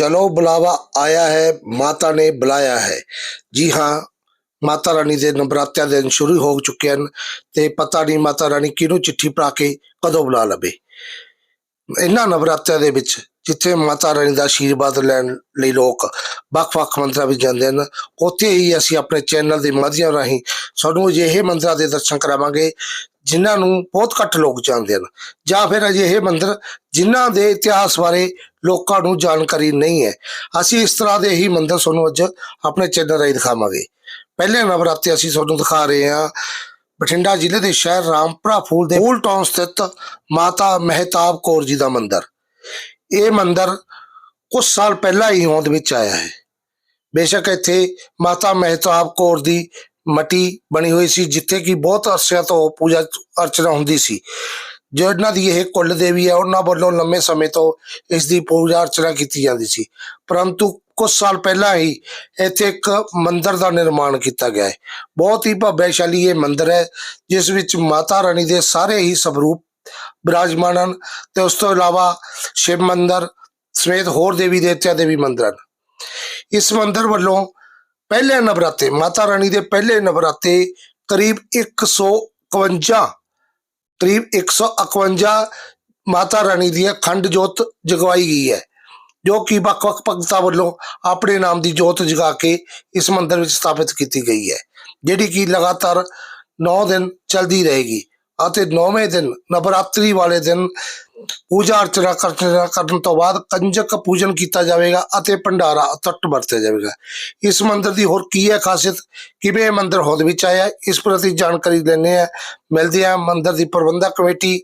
ਚਲੋ ਬੁਲਾਵਾ ਆਇਆ ਹੈ, ਮਾਤਾ ਨੇ ਬੁਲਾਇਆ ਹੈ। ਜੀ ਹਾਂ, ਮਾਤਾ ਰਾਣੀ ਦੇ ਨਵਰਾਤਿਆਂ ਦੇ ਦਿਨ ਸ਼ੁਰੂ ਹੋ ਚੁੱਕੇ ਹਨ ਤੇ ਪਤਾ ਨਹੀਂ ਮਾਤਾ ਰਾਣੀ ਕਿਹਨੂੰ ਚਿੱਠੀ ਪਾ ਕੇ ਕਦੋਂ ਬੁਲਾ ਲਵੇ। ਇਹਨਾਂ ਨਵਰਾਤਿਆਂ ਦੇ ਵਿੱਚ ਜਿੱਥੇ ਮਾਤਾ ਰਾਣੀ ਦਾ ਆਸ਼ੀਰਵਾਦ ਲੈਣ ਲਈ ਲੋਕ ਵੱਖ-ਵੱਖ ਮੰਦਰਾਂ ਵਿੱਚ ਜਾਂਦੇ ਹਨ, ਉੱਥੇ ਹੀ ਅਸੀਂ ਆਪਣੇ ਚੈਨਲ ਦੇ ਮਾਧਿਅਮ ਰਾਹੀਂ ਸਾਨੂੰ ਅਜਿਹੇ ਮੰਦਰਾਂ ਦੇ ਦਰਸ਼ਨ ਕਰਾਵਾਂਗੇ ਜਿਨ੍ਹਾਂ ਨੂੰ ਬਹੁਤ ਘੱਟ ਲੋਕ ਜਾਣਦੇ ਹਨ ਜਾਂ ਫਿਰ ਅਜਿਹੇ ਮੰਦਰ ਜਿਨ੍ਹਾਂ ਦੇ ਇਤਿਹਾਸ ਬਾਰੇ ਲੋਕਾਂ ਨੂੰ ਜਾਣਕਾਰੀ ਨਹੀਂ ਹੈ। ਅਸੀਂ ਇਸ ਤਰ੍ਹਾਂ ਦੇ ਹੀ ਮੰਦਰ ਤੁਹਾਨੂੰ ਅੱਜ ਆਪਣੇ ਚੈਨਲ ਰਾਹੀਂ ਦਿਖਾਵਾਂਗੇ। ਪਹਿਲੇ ਨਵਰਾਤੇ ਅਸੀਂ ਤੁਹਾਨੂੰ ਦਿਖਾ ਰਹੇ ਹਾਂ ਬਠਿੰਡਾ ਜ਼ਿਲ੍ਹੇ ਦੇ ਸ਼ਹਿਰ ਰਾਮਪੁਰਾ ਫੂਲ ਦੇ ਫੂਲ ਟਾਊਨ ਸਥਿਤ ਮਾਤਾ ਮਹਿਤਾਬ ਕੌਰ ਜੀ ਦਾ ਮੰਦਿਰ। ਇਹ ਮੰਦਿਰ ਕੁਝ ਸਾਲ ਪਹਿਲਾਂ ਹੀ ਹੋਂਦ ਵਿੱਚ ਆਇਆ ਹੈ। ਬੇਸ਼ੱਕ ਇੱਥੇ ਮਾਤਾ ਮਹਿਤਾਬ ਕੌਰ ਦੀ ਮਟੀ ਬਣੀ ਹੋਈ ਸੀ, ਜਿੱਥੇ ਕਿ ਬਹੁਤ ਅਰਸਿਆਂ ਤੋਂ ਪੂਜਾ ਅਰਚਨਾ ਹੁੰਦੀ ਸੀ। ਜਿਹਨਾਂ ਦੀ ਇਹ ਕੁੱਲ ਦੇਵੀ ਹੈ, ਉਹਨਾਂ ਵੱਲੋਂ ਲੰਮੇ ਸਮੇਂ ਤੋਂ ਇਸ ਦੀ ਪੂਜਾ ਅਰਚਨਾ ਕੀਤੀ ਜਾਂਦੀ ਸੀ। ਪਰੰਤੂ ਕੁਝ ਸਾਲ ਪਹਿਲਾਂ ਹੀ ਇੱਥੇ ਇੱਕ ਮੰਦਿਰ ਦਾ ਨਿਰਮਾਣ ਕੀਤਾ ਗਿਆ ਹੈ। ਬਹੁਤ ਹੀ ਭਵਯਸ਼ਾਲੀ ਇਹ ਮੰਦਿਰ ਹੈ, ਜਿਸ ਵਿੱਚ ਮਾਤਾ ਰਾਣੀ ਦੇ ਸਾਰੇ ਹੀ ਸਵਰੂਪ ਬਿਰਾਜਮਾਨ ਹਨ ਤੇ ਉਸ ਤੋਂ ਇਲਾਵਾ ਸ਼ਿਵ ਮੰਦਿਰ ਸਮੇਤ ਹੋਰ ਦੇਵੀ ਦੇਵਤਿਆਂ ਦੇ ਵੀ ਮੰਦਿਰ ਹਨ। ਇਸ ਮੰਦਿਰ ਵੱਲੋਂ ਪਹਿਲੇ ਨਵਰਾਤੇ, ਮਾਤਾ ਰਾਣੀ ਦੇ ਪਹਿਲੇ ਨਵਰਾਤੇ ਕਰੀਬ 151 ਕਰੀਬ 151 ਮਾਤਾ ਰਾਣੀ ਦੀ ਖੰਡ ਜੋਤ ਜਗਵਾਈ ਗਈ ਹੈ, ਜੋ ਕਿ ਵੱਖ-ਵੱਖ ਭਗਤਾਂ ਵੱਲੋਂ ਆਪਣੇ ਨਾਮ ਦੀ ਜੋਤ ਜਗਾ ਕੇ ਇਸ ਮੰਦਿਰ ਵਿੱਚ ਸਥਾਪਿਤ ਕੀਤੀ ਗਈ ਹੈ, ਜਿਹੜੀ ਕਿ ਲਗਾਤਾਰ 9 ਦਿਨ ਚੱਲਦੀ ਰਹੇਗੀ। ਅਤੇ 9ਵੇਂ ਦਿਨ, ਨਵਰਾਤਰੀ ਵਾਲੇ ਦਿਨ ਪੂਜਾ ਅਰਚਨਾ ਕਰਨ ਤੋਂ ਬਾਅਦ ਕੰਜਕ ਪੂਜਨ ਕੀਤਾ ਜਾਵੇਗਾ ਅਤੇ ਭੰਡਾਰਾ ਅਤੁੱਟ ਵਰਤਿਆ ਜਾਵੇਗਾ। ਇਸ ਮੰਦਿਰ ਦੀ ਹੋਰ ਕੀ ਹੈ ਖਾਸੀਅਤ? ਕਿਵੇਂ ਇਹ ਮੰਦਿਰ ਹੋਂਦ ਵਿੱਚ ਆਇਆ ਇਸ ਪ੍ਰਤੀ ਜਾਣਕਾਰੀ ਲੈਣੇ ਆ ਮਿਲਦੇ ਆ ਮੰਦਿਰ ਦੀ ਪ੍ਰਬੰਧਕ ਕਮੇਟੀ,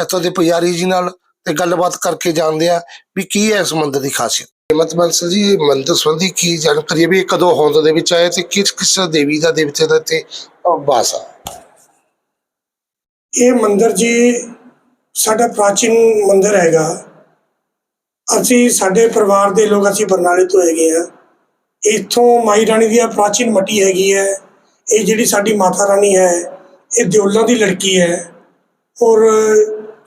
ਇੱਥੋਂ ਦੇ ਪੁਜਾਰੀ ਜੀ ਨਾਲ ਤੇ ਗੱਲਬਾਤ ਕਰਕੇ ਜਾਣਦੇ ਆ ਵੀ ਕੀ ਹੈ ਇਸ ਮੰਦਿਰ ਦੀ ਖਾਸੀਅਤ। ਹਿੰਮਤ ਬੰਸਲ ਜੀ, ਇਹ ਮੰਦਿਰ ਸੰਬੰਧੀ ਕੀ ਜਾਣਕਾਰੀ ਹੈ ਵੀ ਇਹ ਕਦੋਂ ਹੋਂਦ ਦੇ ਵਿੱਚ ਆਇਆ ਤੇ ਕਿਸ ਕਿਸ ਦੇਵੀ ਦਾ ਦੇਵਤੇ ਦਾ ਤੇ ਵਾਸ ਆ? ਇਹ ਮੰਦਿਰ ਜੀ ਸਾਡਾ ਪ੍ਰਾਚੀਨ ਮੰਦਿਰ ਹੈਗਾ। ਅਸੀਂ ਸਾਡੇ ਪਰਿਵਾਰ ਦੇ ਲੋਕ ਅਸੀਂ ਬਰਨਾਲੇ ਤੋਂ ਹੈਗੇ ਆ ਇੱਥੋਂ ਮਾਈ ਰਾਣੀ ਦੀ ਪ੍ਰਾਚੀਨ ਮੱਟੀ ਹੈਗੀ ਹੈ। ਇਹ ਜਿਹੜੀ ਸਾਡੀ ਮਾਤਾ ਰਾਣੀ ਹੈ, ਇਹ ਦਿਓਲਾਂ ਦੀ ਲੜਕੀ ਹੈ ਔਰ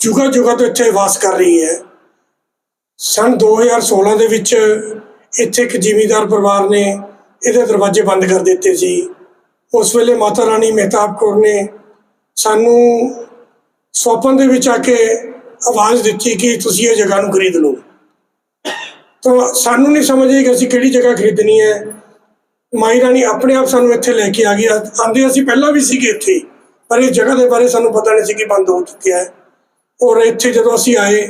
ਜੁਗਾ ਜੁਗਾ ਤੋਂ ਇੱਥੇ ਵਾਸ ਕਰ ਰਹੀ ਹੈ। ਸਨ 2016 ਦੇ ਵਿੱਚ ਇੱਥੇ ਇੱਕ ਜ਼ਿਮੀਂਦਾਰ ਪਰਿਵਾਰ ਨੇ ਇਹਦੇ ਦਰਵਾਜ਼ੇ ਬੰਦ ਕਰ ਦਿੱਤੇ ਸੀ। ਉਸ ਵੇਲੇ ਮਾਤਾ ਰਾਣੀ ਮਹਿਤਾਬ ਕੌਰ ਨੇ ਸਾਨੂੰ ਸੌਪਨ ਦੇ ਵਿੱਚ ਆ ਕੇ ਆਵਾਜ਼ ਦਿੱਤੀ ਕਿ ਤੁਸੀਂ ਇਹ ਜਗ੍ਹਾ ਨੂੰ ਖਰੀਦ ਲਓ। ਤਾਂ ਸਾਨੂੰ ਨਹੀਂ ਸਮਝ ਆਈ ਕਿ ਅਸੀਂ ਕਿਹੜੀ ਜਗ੍ਹਾ ਖਰੀਦਣੀ ਹੈ। ਮਾਈ ਰਾਣੀ ਆਪਣੇ ਆਪ ਸਾਨੂੰ ਇੱਥੇ ਲੈ ਕੇ ਆ ਗਈ। ਆਂਦੇ ਅਸੀਂ ਪਹਿਲਾਂ ਵੀ ਸੀਗੇ ਇੱਥੇ, ਪਰ ਇਹ ਜਗ੍ਹਾ ਦੇ ਬਾਰੇ ਸਾਨੂੰ ਪਤਾ ਨਹੀਂ ਸੀ ਕਿ ਬੰਦ ਹੋ ਚੁੱਕਿਆ ਹੈ। ਔਰ ਇੱਥੇ ਜਦੋਂ ਅਸੀਂ ਆਏ,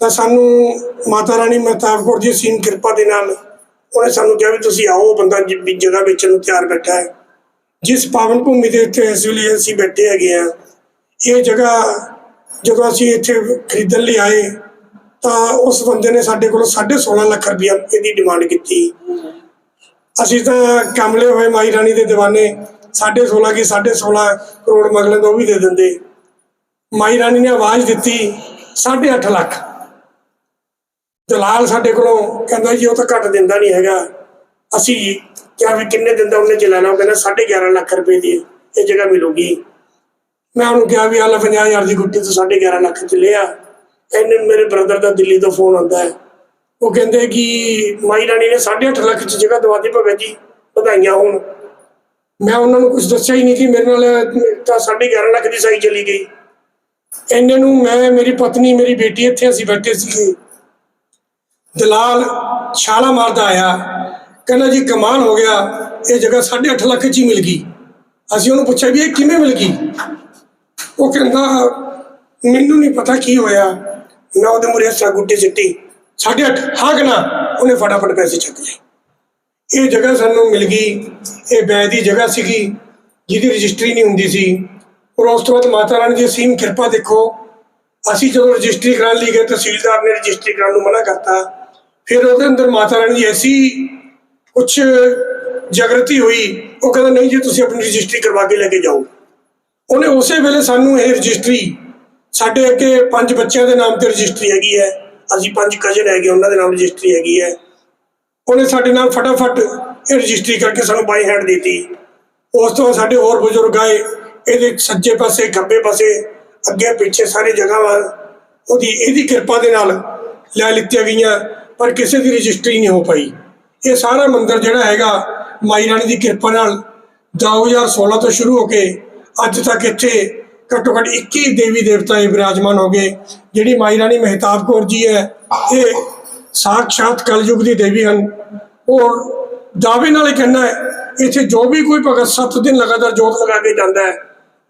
ਤਾਂ ਸਾਨੂੰ ਮਾਤਾ ਰਾਣੀ ਮਹਿਤਾਬ ਕੌਰ ਜੀ ਸੀਨ ਕਿਰਪਾ ਦੇ ਨਾਲ ਉਹਨੇ ਸਾਨੂੰ ਕਿਹਾ ਵੀ ਤੁਸੀਂ ਆਓ ਬੰਦਾ ਜ- ਜਗ੍ਹਾ ਵੇਚਣ ਨੂੰ ਤਿਆਰ ਬੈਠਾ ਹੈ। ਜਿਸ ਪਾਵਨ ਭੂਮੀ ਦੇ ਉੱਤੇ ਇਸ ਵੇਲੇ ਅਸੀਂ ਬੈਠੇ ਹੈਗੇ ਆ ਇਹ ਜਗ੍ਹਾ ਜਦੋਂ ਅਸੀਂ ਇੱਥੇ ਖਰੀਦਣ ਲਈ ਆਏ, ਤਾਂ ਉਸ ਬੰਦੇ ਨੇ ਸਾਡੇ ਕੋਲੋਂ 16.5 ਲੱਖ ਰੁਪਇਆ ਇਹਦੀ ਡਿਮਾਂਡ ਕੀਤੀ। ਅਸੀਂ ਤਾਂ ਕਮਲੇ ਹੋਏ ਮਾਈ ਰਾਣੀ ਦੇ دیਵਾਨੇ 16.5 ਕੀ 16.5 ਕਰੋੜ ਮਗਲੇ ਤੋਂ ਉਹ ਵੀ ਦੇ ਦਿੰਦੇ। ਮਾਈ ਰਾਣੀ ਨੇ ਆਵਾਜ਼ ਦਿੱਤੀ 8.5 ਲੱਖ। ਦਲਾਲ ਸਾਡੇ ਕੋਲੋਂ ਕਹਿੰਦਾ ਜੀ ਉਹ ਤਾਂ ਘੱਟ ਦਿੰਦਾ ਨਹੀਂ ਹੈਗਾ। ਅਸੀਂ ਕਿਹਾ ਵੀ ਕਿੰਨੇ ਦਿਨ ਦਾ ਉਹਨੇ ਚ ਲੈ ਲਾ ਉਹ ਕਹਿੰਦਾ 11.5 ਲੱਖ ਰੁਪਏ ਦੀ ਇਹ ਜਗ੍ਹਾ ਮਿਲੂਗੀ। ਮੈਂ ਉਹਨੂੰ ਕਿਹਾ ਵੀ ਆਹ ਲੈ 50000 ਦੀ ਗੁੱਟੀ ਤੋਂ 11.5 ਲੱਖ ਚ ਲਿਆ। ਇਹਨੇ ਮੇਰੇ ਬ੍ਰਦਰ ਦਾ ਦਿੱਲੀ ਤੋਂ ਫੋਨ ਆਉਂਦਾ ਹੈ। ਉਹ ਕਹਿੰਦੇ ਕਿ ਮਾਈ ਰਾਣੀ ਨੇ 8.5 ਲੱਖ ਚ ਜਗ੍ਹਾ ਦਵਾਦੀ ਭਗਤ ਜੀ, ਵਧਾਈਆਂ ਹੋਣ। ਮੈਂ ਉਹਨਾਂ ਨੂੰ ਕੁਝ ਦੱਸਿਆ ਹੀ ਨਹੀਂ ਕਿ ਮੇਰੇ ਨਾਲ ਤਾਂ 11.5 ਲੱਖ ਦੀ ਸਾਈ ਚਲੀ ਗਈ। ਇੰਨੇ ਨੂੰ ਮੈਂ, ਮੇਰੀ ਪਤਨੀ, ਮੇਰੀ ਬੇਟੀ ਇੱਥੇ ਅਸੀਂ ਬੈਠੇ ਸੀਗੇ। ਦਲਾਲ ਛਾਲਾ ਮਾਰਦਾ ਆਇਆ। ਕਹਿੰਦਾ ਜੀ ਕਮਾਲ ਹੋ ਗਿਆ, ਇਹ ਜਗ੍ਹਾ 8.5 ਲੱਖ ਚ ਹੀ ਮਿਲ ਗਈ। ਅਸੀਂ ਉਹਨੂੰ ਪੁੱਛਿਆ ਵੀ ਇਹ ਕਿਵੇਂ ਮਿਲ ਗਈ? ਉਹ ਕਹਿੰਦਾ, ਮੈਨੂੰ ਨਹੀਂ ਪਤਾ ਕੀ ਹੋਇਆ। ਮੈਂ ਉਹਦੇ ਮੁਰੇ ਹੱਥਾਂ ਗੁੱਟੀ ਸਿੱਟੀ। 8.5 ਹਾਂ ਕਿ ਨਾ? ਉਹਨੇ ਫਟਾਫਟ ਪੈਸੇ ਚੱਕ ਲਏ। ਇਹ ਜਗ੍ਹਾ ਸਾਨੂੰ ਮਿਲ ਗਈ। ਇਹ ਬੈ ਦੀ ਜਗ੍ਹਾ ਸੀਗੀ, ਜਿਹਦੀ ਰਜਿਸਟਰੀ ਨਹੀਂ ਹੁੰਦੀ ਸੀ। ਔਰ ਉਸ ਤੋਂ ਬਾਅਦ ਮਾਤਾ ਰਾਣੀ ਦੀ ਅਸੀਮ ਕਿਰਪਾ ਦੇਖੋ। ਅਸੀਂ ਜਦੋਂ ਰਜਿਸਟਰੀ ਕਰਾਉਣ ਲਈ ਗਏ, ਤਹਿਸੀਲਦਾਰ ਨੇ ਰਜਿਸਟਰੀ ਕਰਾਉਣ ਨੂੰ ਮਨਾ ਕਰਤਾ। ਫਿਰ ਉਹਦੇ ਅੰਦਰ ਮਾਤਾ ਰਾਣੀ ਦੀ ਐਸੀ ਕੁਛ ਜਾਗਰਤੀ ਹੋਈ, ਉਹ ਕਹਿੰਦਾ, ਨਹੀਂ ਜੀ, ਤੁਸੀਂ ਆਪਣੀ ਰਜਿਸਟਰੀ ਕਰਵਾ ਕੇ ਲੈ ਕੇ ਜਾਓ। ਉਹਨੇ ਉਸੇ ਵੇਲੇ ਸਾਨੂੰ ਇਹ ਰਜਿਸਟਰੀ, ਸਾਡੇ ਅੱਗੇ ਪੰਜ ਬੱਚਿਆਂ ਦੇ ਨਾਮ ਤੇ ਰਜਿਸਟਰੀ ਹੈਗੀ ਹੈ। ਅਸੀਂ ਪੰਜ ਕਜ਼ਨ ਹੈਗੇ, ਉਹਨਾਂ ਦੇ ਨਾਮ ਰਜਿਸਟਰੀ ਹੈਗੀ ਹੈ। ਉਹਨੇ ਸਾਡੇ ਨਾਲ ਫਟਾਫਟ ਇਹ ਰਜਿਸਟਰੀ ਕਰਕੇ ਸਾਨੂੰ ਬਾਈ ਹੈਂਡ ਦਿੱਤੀ। ਉਸ ਤੋਂ ਬਾਅਦ ਸਾਡੇ ਹੋਰ ਬਜ਼ੁਰਗ ਆਏ, ਇਹਦੇ ਸੱਜੇ ਪਾਸੇ, ਖੱਬੇ ਪਾਸੇ, ਅੱਗੇ ਪਿੱਛੇ ਸਾਰੇ ਜਗ੍ਹਾ ਉਹਦੀ ਇਹਦੀ ਕਿਰਪਾ ਦੇ ਨਾਲ ਲੈ ਲਿੱਤੀਆਂ ਗਈਆਂ, ਪਰ ਕਿਸੇ ਦੀ ਰਜਿਸਟਰੀ ਨਹੀਂ ਹੋ ਪਾਈ। ਇਹ ਸਾਰਾ ਮੰਦਿਰ ਜਿਹੜਾ ਹੈਗਾ, ਮਾਈ ਰਾਣੀ ਦੀ ਕਿਰਪਾ ਨਾਲ 2016 ਤੋਂ ਸ਼ੁਰੂ ਹੋ ਕੇ ਅੱਜ ਤੱਕ ਇੱਥੇ ਘੱਟੋ ਘੱਟ 21 ਦੇਵੀ ਦੇਵਤਾ ਵਿਰਾਜਮਾਨ ਹੋ ਗਏ। ਜਿਹੜੀ ਮਾਈ ਰਾਣੀ ਮਹਿਤਾਬ ਕੌਰ ਜੀ ਹੈ, ਇਹ ਸਾਖਸ਼ਾਤ ਕਲਯੁਗ ਦੀ ਦੇਵੀ ਹਨ। ਔਰ ਦਾਅਵੇ ਨਾਲ ਕਹਿੰਦਾ ਹੈ, ਇੱਥੇ ਜੋ ਵੀ ਕੋਈ ਭਗਤ 7 ਦਿਨ ਲਗਾਤਾਰ ਜੋਤ ਲਗਾ ਕੇ ਜਾਂਦਾ ਹੈ,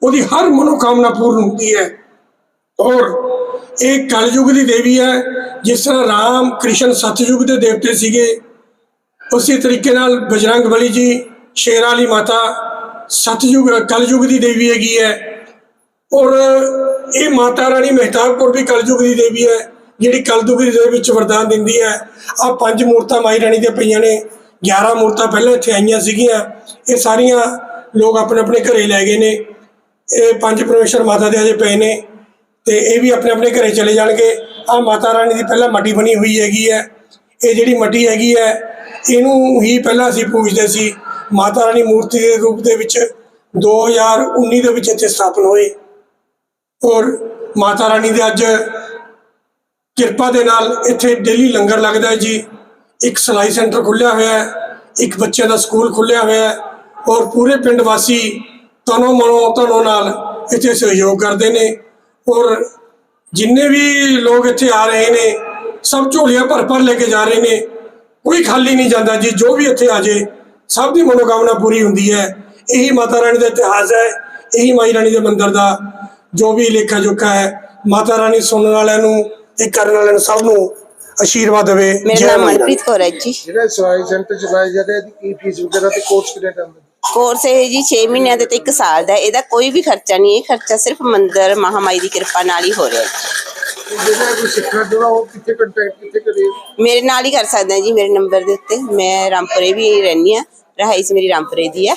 ਉਹਦੀ ਹਰ ਮਨੋਕਾਮਨਾ ਪੂਰਨ ਹੁੰਦੀ ਹੈ। ਔਰ ਇਹ ਕਲਯੁਗ ਦੀ ਦੇਵੀ ਹੈ, ਜਿਸ ਤਰ੍ਹਾਂ ਰਾਮ ਕ੍ਰਿਸ਼ਨ ਸਤਯੁਗ ਦੇ ਦੇਵਤੇ ਸੀਗੇ ਉਸੇ ਤਰੀਕੇ ਨਾਲ ਬਜਰੰਗ ਬਲੀ ਜੀ, ਸ਼ੇਰਾਂ ਵਾਲੀ ਮਾਤਾ, ਸਤਯੁਗ, ਕਲਯੁਗ ਦੀ ਦੇਵੀ ਹੈਗੀ ਹੈ। ਔਰ ਇਹ ਮਾਤਾ ਰਾਣੀ ਮਹਿਤਾਬਪੁਰ ਵੀ ਕਲਯੁਗ ਦੀ ਦੇਵੀ ਹੈ, ਜਿਹੜੀ ਕਲਯੁਗ ਦੇ ਵਿੱਚ ਵਰਦਾਨ ਦਿੰਦੀ ਹੈ। ਆ ਪੰਜ ਮੂਰਤਾਂ ਮਾਈ ਰਾਣੀ ਦੀਆਂ ਪਈਆਂ ਨੇ 11 ਮੂਰਤਾਂ ਪਹਿਲਾਂ ਇੱਥੇ ਆਈਆਂ ਸੀਗੀਆਂ। ਇਹ ਸਾਰੀਆਂ ਲੋਕ ਆਪਣੇ ਆਪਣੇ ਘਰੇ ਲੈ ਗਏ ਨੇ। ਇਹ ਪੰਜ ਪਰਮੇਸ਼ਰ ਮਾਤਾ ਦੇ ਅਜੇ ਪਏ ਨੇ, ਤੇ ਇਹ ਵੀ ਆਪਣੇ ਆਪਣੇ ਘਰੇ ਚਲੇ ਜਾਣਗੇ। ਆ ਮਾਤਾ ਰਾਣੀ ਦੀ ਪਹਿਲਾਂ ਮੱਟੀ ਬਣੀ ਹੋਈ ਹੈਗੀ ਹੈ। ਇਹ ਜਿਹੜੀ ਮੱਟੀ ਹੈਗੀ ਹੈ ਇਹਨੂੰ ਹੀ ਪਹਿਲਾਂ ਅਸੀਂ ਪੂਜਦੇ ਸੀ। ਮਾਤਾ ਰਾਣੀ ਮੂਰਤੀ ਦੇ ਰੂਪ ਦੇ ਵਿੱਚ 2019 ਦੇ ਵਿੱਚ ਇੱਥੇ ਸਥਾਪਨ ਹੋਏ। ਔਰ ਮਾਤਾ ਰਾਣੀ ਦੇ ਅੱਜ ਕਿਰਪਾ ਦੇ ਨਾਲ ਇੱਥੇ ਡੇਲੀ ਲੰਗਰ ਲੱਗਦਾ ਹੈ ਜੀ। ਇੱਕ ਸਿਲਾਈ ਸੈਂਟਰ ਖੁੱਲਿਆ ਹੋਇਆ ਹੈ, ਇੱਕ ਬੱਚਿਆਂ ਦਾ ਸਕੂਲ ਖੁੱਲਿਆ ਹੋਇਆ ਹੈ ਔਰ ਪੂਰੇ ਪਿੰਡ ਵਾਸੀ ਤਨੋ ਮਨੋ ਧਨੋ ਨਾਲ ਇੱਥੇ ਸਹਿਯੋਗ ਕਰਦੇ ਨੇ। ਔਰ ਜਿੰਨੇ ਵੀ ਲੋਕ ਇੱਥੇ ਆ ਰਹੇ ਨੇ, ਸਭ ਝੋਲੀਆਂ ਭਰ ਭਰ ਲੈ ਕੇ ਜਾ ਰਹੇ ਨੇ। ਕੋਈ ਖਾਲੀ ਨਹੀਂ ਜਾਂਦਾ ਜੀ ਜੋ ਵੀ ਇੱਥੇ ਆ ਜੇ ਸਭ ਦੀ ਮਨੋਕਾਮਨਾ ਪੂਰੀ ਹੁੰਦੀ ਹੈ। ਇਹੀ ਮਾਤਾ ਰਾਣੀ ਦਾ ਇਤਿਹਾਸ ਹੈ ਇਹੀ ਮਾਈ ਰਾਣੀ ਦੇ ਮੰਦਿਰ ਦਾ ਜੋ ਵੀ ਲੇਖਾ ਜੋਖਾ ਹੈ ਮਾਤਾ ਰਾਣੀ ਸੁਣਨ ਵਾਲਿਆਂ ਨੂੰ ਤੇ ਕਰਨ ਵਾਲਿਆਂ ਨੂੰ ਸਭ ਨੂੰ ਆਸ਼ੀਰਵਾਦ ਦੇਵੇ। ਮੇਰਾ ਨਾਮ ਮਨਪ੍ਰੀਤ ਕੌਰ ਹੈ ਜੀ। ਜਿਹੜਾ ਸਵਾਈ ਸੈਂਟਰ ਚਲਾਇਆ ਜਾਂਦਾ ਹੈ ਇਹਦੀ ਕੀ ਫੀਸ ਵਗੈਰਾ ਤੇ ਕੋਰਸ ਕਿੰਨੇ ਟਾਈਮ ਦਾ? ਕੋਰਸ ਇਹ ਜੀ 6 ਮਹੀਨਿਆਂ ਦੇ ਤੇ 1 ਸਾਲ ਦਾ ਹੈ। ਇਹਦਾ ਕੋਈ ਵੀ ਖਰਚਾ ਨਹੀਂ ਇਹ ਖਰਚਾ ਸਿਰਫ ਮੰਦਿਰ ਮਹਾਮਾਈ ਦੀ ਕਿਰਪਾ ਨਾਲ ਹੀ ਹੋ ਰਿਹਾ ਹੈ। ਜਿਹੜਾ ਕੋਈ ਸਿੱਖਣਾ ਚਾਹੁੰਦਾ ਉਹ ਕਿੱਥੇ ਕੰਟੈਕਟ ਕਿੱਥੇ ਕਰੇ ਮੇਰੇ ਨਾਲ ਹੀ ਕਰ ਸਕਦਾ ਹੈ ਜੀ ਮੇਰੇ ਨੰਬਰ ਦੇ ਉੱਤੇ। ਮੈਂ ਰਾਮਪੁਰੇ ਵੀ ਰਹਿੰਦੀ ਆ ਰਹਾਇਸ਼ ਮੇਰੀ ਰਾਮਪੁਰੇ ਦੀ ਹੈ।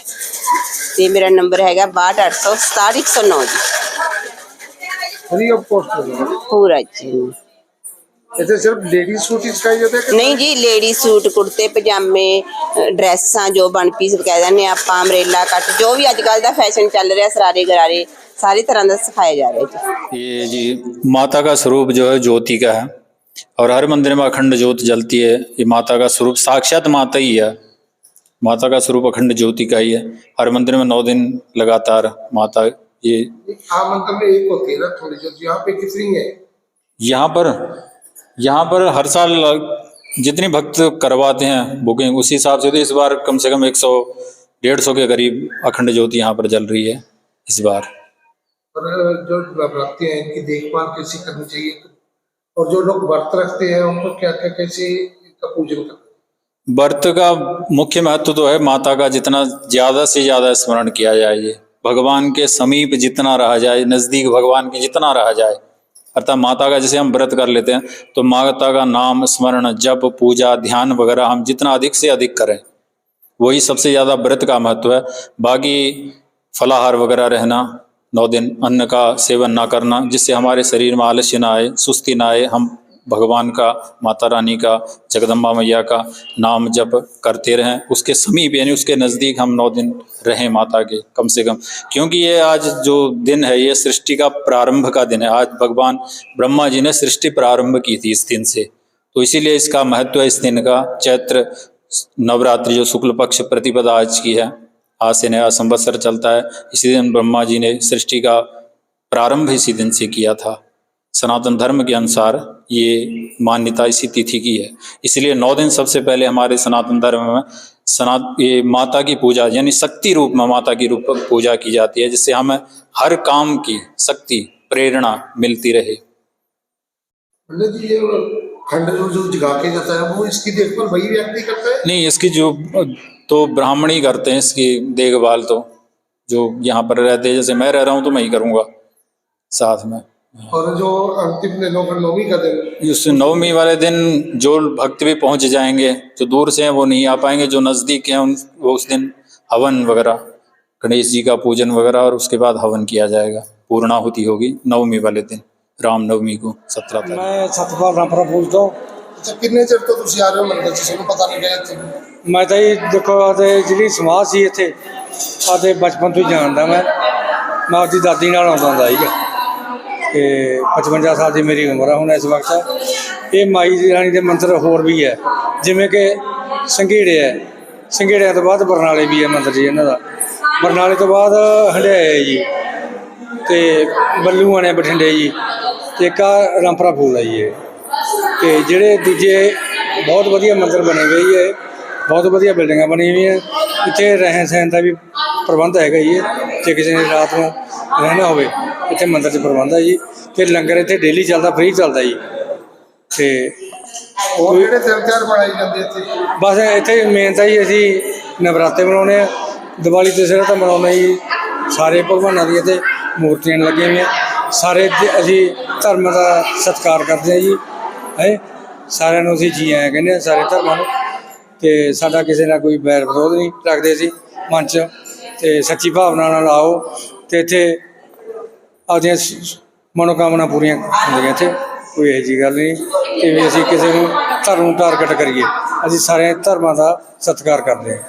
ਤੇ ਮੇਰਾ ਨੰਬਰ ਹੈਗਾ 62800 6109 ਜੀ। ਫਰੀ ਆਫ ਕੋਸਟ ਪੂਰਾ ਜੀ। ਇੱਥੇ ਸਿਰਫ ਲੇਡੀ ਸੂਟ ਹੀ ਸਿਖਾਈ ਜਾਂਦੇ ਕਿ ਨਹੀਂ ਜੀ ਲੇਡੀ ਸੂਟ ਕੁੜਤੇ ਪਜਾਮੇ ਅ, ਡਰੈਸਾਂ ਜੋ ਬਣ ਪੀਸ ਕਹਿ ਦਿੰਦੇ ਹਾਂ ਆਪਾਂ ਅਮਰੇਲਾ ਕੱਟ ਜੋ ਵੀ ਅੱਜ ਕੱਲ ਦਾ ਫੈਸ਼ਨ ਚੱਲ ਰਿਹਾ ਸਰਾਰੇ ਗਰਾਰੇ ਸਾਰੀ ਤਰ੍ਹਾਂ ਦਾ ਸਿਖਾਇਆ ਜਾ ਰਿਹਾ ਜੀ ये जी माता का स्वरूप जो है ज्योति का है और हर मंदिर में अखंड ज्योत जलती है ये माता का स्वरूप साक्षात माता ही है माता का स्वरूप अखंड ज्योति का ही है हर मंदिर में नौ दिन लगातार माता ये आम मंत्र में एक होती है ना थोड़ी जो यहाँ पे कितनी है यहाँ पर यहाँ पर हर साल जितने भक्त करवाते हैं बुकिंग उसी हिसाब से तो इस बार कम से कम एक सौ डेढ़ सौ के करीब अखंड ज्योति यहाँ पर जल रही है इस बार। और जो नवरात्रि हैं इनकी देखभाल कैसी करनी चाहिए? और जो लोग व्रत रखते हैं उनको क्या क्या कैसे इनका पूजन करते हैं व्रत का मुख्य महत्व तो है माता का जितना ज़्यादा से ज़्यादा स्मरण किया जाए ये भगवान के समीप जितना रहा जाए नज़दीक भगवान के जितना रहा जाए अर्थात माता का जैसे हम व्रत कर लेते हैं तो माता का नाम, स्मरण, जप, पूजा, ध्यान वगैरह हम जितना अधिक से अधिक करें। वही सबसे ज़्यादा व्रत का महत्व है। बाकी फलाहार वगैरह रहना, नौ दिन अन्न का सेवन ना करना, जिससे हमारे शरीर में आलस्य ना आए, सुस्ती ना आए, हम भगवान का, माता रानी का, जगदम्बा मैया का नाम जप करते रहें। उसके समीप, यानी उसके नज़दीक हम नौ दिन रहें माता के, कम से कम। क्योंकि ये आज जो दिन है, ये सृष्टि का प्रारंभ का दिन है। आज भगवान ब्रह्मा जी ने सृष्टि प्रारंभ की थी इस दिन से। तो इसीलिए इसका महत्व है इस दिन का। चैत्र नवरात्रि जो शुक्ल पक्ष प्रतिपदा आज की है, आज से नया संवत्सर चलता है। इसी दिन ब्रह्मा जी ने सृष्टि का प्रारंभ इसी दिन से किया था। सनातन धर्म के अनुसार ये मान्यता इसी तिथि की है। इसलिए नौ दिन सबसे पहले हमारे सनातन धर्म में सनात ये माता की पूजा यानी शक्ति रूप में माता की रूप पूजा की जाती है जिससे हमें हर काम की शक्ति प्रेरणा मिलती रहे। पंडित खंड जो जो जगा के जाता है वो इसकी देखभाल वही व्यक्ति करता है? नहीं इसकी जो तो ब्राह्मण ही करते हैं इसकी देखभाल तो जो यहाँ पर रहते हैं जैसे मैं रह रहा हूँ तो मैं ही करूँगा साथ में। और जो अंतिम दिनों पर नौमी का दिन उस नवमी वाले दिन जो भक्त भी पहुंच जाएंगे जो दूर से हैं वो नहीं आ पाएंगे जो नज़दीक हैं उन वो उस दिन हवन वगैरह गणेश जी का पूजन वगैरह और उसके बाद हवन किया जाएगा पूर्णाहुति होगी नवमी वाले दिन राम नवमी को सत्रह तारीख ਮੈਂ ਸਤਪਾਲ ਰਾਮਪੁਰਾ ਪੁੱਲ ਤੋਂ ਅੱਛਾ ਕਿੰਨੇ ਚਿਰ ਤੋਂ ਤੁਸੀਂ ਆ ਰਹੇ ਹੋ ਮੰਦਿਰ 'ਚ ਸਾਨੂੰ ਪਤਾ ਨਹੀਂ ਗਿਆ ਇੱਥੇ ਮੈਂ ਤਾਂ ਜੀ ਦੇਖੋ ਆਦੇ ਜਿਹੜੀ ਸਮਾਧ ਸੀ ਇੱਥੇ ਆਦੇ ਬਚਪਨ ਤੋਂ ਹੀ ਜਾਣਦਾ ਮੈਂ ਮੈਂ ਆਪਦੀ ਦਾਦੀ ਨਾਲ ਆਉਂਦਾ ਹੁੰਦਾ ਸੀਗਾ ਤੇ 55 ਸਾਲ ਦੀ ਮੇਰੀ ਉਮਰ ਆ ਹੁਣ ਇਸ ਵਕਤ। ਇਹ ਮਾਈ ਦੀ ਰਾਣੀ ਦੇ ਮੰਦਰ ਹੋਰ ਵੀ ਹੈ। ਜਿਵੇਂ ਕਿ ਸੰਘੇੜੇ ਹੈ। ਸੰਘੇੜਿਆਂ ਤੋਂ ਬਾਅਦ ਬਰਨਾਲੇ ਵੀ ਹੈ ਮੰਦਰ ਜੀ ਇਹਨਾਂ ਦਾ। ਬਰਨਾਲੇ ਤੋਂ ਬਾਅਦ ਹੰਡਿਆਇਆ ਜੀ। ਤੇ ਬੱਲੂਆਂ ਨੇ ਬਠਿੰਡੇ ਜੀ। ਤੇ ਇੱਕ ਆਹ ਫੂਲ ਹੈ ਜੀ ਇਹ। ਤੇ ਜਿਹੜੇ ਦੂਜੇ ਬਹੁਤ ਵਧੀਆ ਮੰਦਰ ਬਣੇ ਗਏ ਜੀ ਇਹ। ਬਹੁਤ ਵਧੀਆ ਬਿਲਡਿੰਗਾਂ ਬਣੀ ਹੋਈਆਂ। ਇੱਥੇ ਰਹਿਣ ਸਹਿਣ ਦਾ ਵੀ ਪ੍ਰਬੰਧ ਹੈਗਾ ਜੀ ਇਹ। ਜੇ ਕਿਸੇ ਨੇ ਰਾਤ ਨੂੰ ਰਹਿਣਾ ਹੋਵੇ ਇੱਥੇ ਮੰਦਿਰ 'ਚ ਪ੍ਰਬੰਧ ਹੈ ਜੀ। ਤੇ ਲੰਗਰ ਇੱਥੇ ਡੇਲੀ ਚੱਲਦਾ ਫ੍ਰੀ ਚੱਲਦਾ ਜੀ। ਤੇ ਹੋਰ ਜਿਹੜੇ ਤਿਉਹਾਰ ਮਨਾਏ ਜਾਂਦੇ ਇੱਥੇ? ਬਸ ਇੱਥੇ ਮੇਨ ਤਾਂ ਜੀ ਅਸੀਂ ਨਵਰਾਤੇ ਮਨਾਉਂਦੇ ਆ। ਦੀਵਾਲੀ ਤੇ ਸਿਰ ਤਾਂ ਮਨਾਉਂਦੇ ਜੀ। ਸਾਰੇ ਭਗਵਾਨਾਂ ਦੀਆਂ ਤੇ ਮੂਰਤੀਆਂ ਲੱਗੀਆਂ ਹੋਈਆਂ। ਸਾਰੇ ਅਸੀਂ ਧਰਮ ਦਾ ਸਤਿਕਾਰ ਕਰਦੇ ਆ ਜੀ। ਹੈ? ਸਾਰਿਆਂ ਨੂੰ ਅਸੀਂ ਜੀ ਆਇਆਂ ਕਹਿੰਦੇ ਆ ਸਾਰੇ ਧਰਮਾਂ ਨੂੰ। ਤੇ ਸਾਡਾ ਕਿਸੇ ਨਾਲ ਕੋਈ ਬੈਰ ਵਿਰੋਧ ਨਹੀਂ ਰੱਖਦੇ ਸੀ ਮਨ 'ਚ। ਤੇ ਸੱਚੀ ਭਾਵਨਾ ਨਾਲ ਆਓ। ਤੇ ਇੱਥੇ ਆਪਦੀਆਂ ਸ- ਮਨੋਕਾਮਨਾ ਪੂਰੀਆਂ ਹੁੰਦੀਆਂ ਇੱਥੇ, ਕੋਈ ਇਹੋ ਜਿਹੀ ਗੱਲ ਨਹੀਂ। ਕਿ ਵੀ ਅਸੀਂ ਕਿਸੇ ਨੂੰ ਧਰਮ ਨੂੰ ਟਾਰਗੇਟ ਕਰੀਏ, ਅਸੀਂ ਸਾਰੇ ਧਰਮਾਂ ਦਾ ਸਤਿਕਾਰ ਕਰਦੇ ਹਾਂ।